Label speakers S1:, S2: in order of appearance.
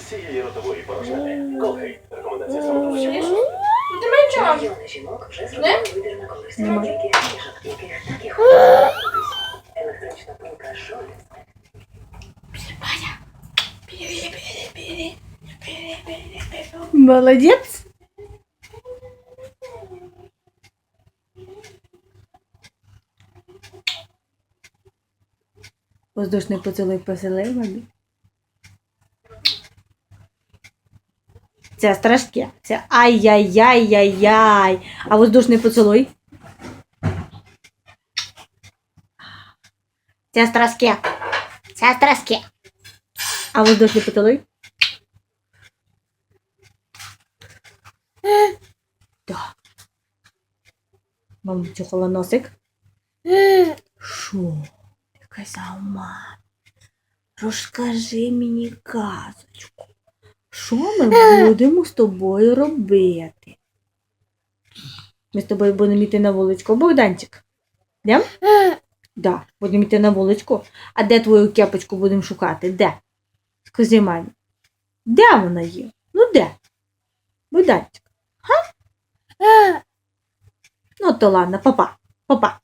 S1: всієї ротової порожнини. Колгейт. Рекомендація стоматологічного.
S2: Ну.
S3: Мільйони жінок вже зробили вибір на.
S4: Нема.
S3: Тільки фішок, яких так і хочеться. Електрична пилка Шолі.
S4: Молодець. Воздушний поцілуй поселив мамі. Це страшке. Це ай-яй-яй-яй-яй. А воздушний поцілуй. Це страшке. Це страшке. А воздушний поцілуй. Да. Мам, чухала носик. Що? Ти казав, мам? Розкажи мені казочку. Що ми будемо з тобою робити? Ми з тобою будемо йти на вуличку. Богданчик. Йдем? Да, будемо йти на вуличку. А де твою кепочку будемо шукати? Де? Скажи мамі. Де вона є? Ну де? Богданчик. Ну, то ладно, папа, папа.